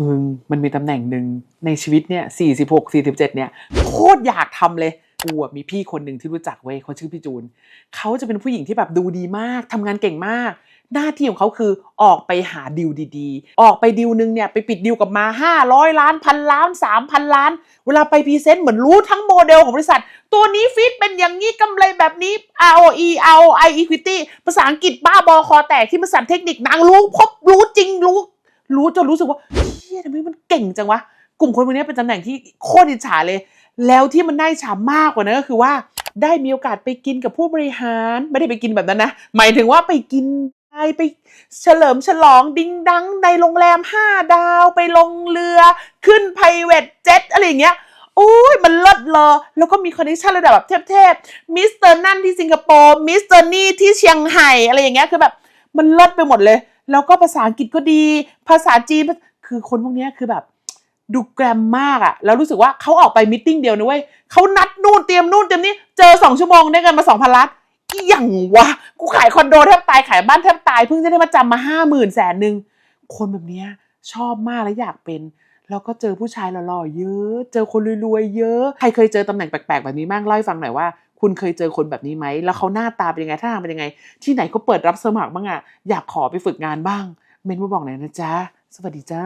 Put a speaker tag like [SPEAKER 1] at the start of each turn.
[SPEAKER 1] มึงมันมีตำแหน่งหนึ่งในชีวิตเนี่ย46 47เจ็ดเนี่ยโคตรอยากทำเลยกูอะมีพี่คนหนึ่งที่รู้จักเว้ยเขาชื่อพี่จูนเขาจะเป็นผู้หญิงที่แบบดูดีมากทำงานเก่งมาก หน้าที่ของเขาคือออกไปหาดิวดีๆ ออกไปดิวนึงเนี่ยไปปิดดิวกับมา 500 ล้านพันล้าน 3,000 ล้าน เวลาไปพรีเซนต์เหมือนรู้ทั้งโมเดลของบริษัท ตัวนี้ฟิตเป็นอย่างนี้กำไรแบบนี้ ROE ROI Equity ภาษาอังกฤษบ้าบอคอแตกที่บริษัทเทคนิคนางรู้พบรู้จริงรู้ รู้จนรู้สึกว่าเฮียทำไมมันเก่งจังวะ กลุ่มคนพวกนี้เป็นตำแหน่งที่โคตรอิจฉาเลย แล้วที่มันได้ฉามากกว่านั้นก็คือว่า ได้มีโอกาสไปกินกับผู้บริหารไม่ได้ไปกินแบบนั้นนะ หมายถึงว่าไปกินไปไปเฉลิมฉลองดิ้งดังในโรงแรม5ดาวไปลงเรือขึ้นไพรเวทเจ็ตอะไรอย่างเงี้ยโอ้ยมันเลิศเลยแล้วก็มีคอนเนคชั่นระดับแบบเทพๆมิสเตอร์นั่นที่สิงคโปร์มิสเตอร์นี่ที่เชียงไฮ้อะไรอย่างเงี้ยคือแบบมันเลิศไปหมดเลย แล้วก็ภาษาอังกฤษก็ดี ภาษาจีนคือคนพวกนี้คือแบบดูแกรมมากอะแล้วรู้สึกว่าเขาออกไปมิทติ้งเดียวนะเว้ยเขานัดนู่นเตรียมนู่นเตรียมนี่เจอสองชั่วโมงได้เงินมาสองพันล้านอหย่างวะกูขายคอนโดแทบตายขายบ้านแทบตายเพิ่งจะได้มาจำมาห้าหมื่นแสนหนึ่งคนแบบนี้ชอบมากและอยากเป็นแล้วก็เจอผู้ชายหล่อๆเยอะ เจอคนรวยๆเยอะ ใครเคยเจอตำแหน่งแปลกๆแบบนี้บ้างเล่าให้ฟังหน่อยว่า คุณเคยเจอคนแบบนี้ไหม แล้วเขาหน้าตาเป็นยังไงท่าทางเป็นยังไง ที่ไหนก็เปิดรับสมัครบ้างอะอยากขอไปฝึกงานบ้าง เมนมาบอกหน่อยนะจ๊ะ สวัสดีจ้า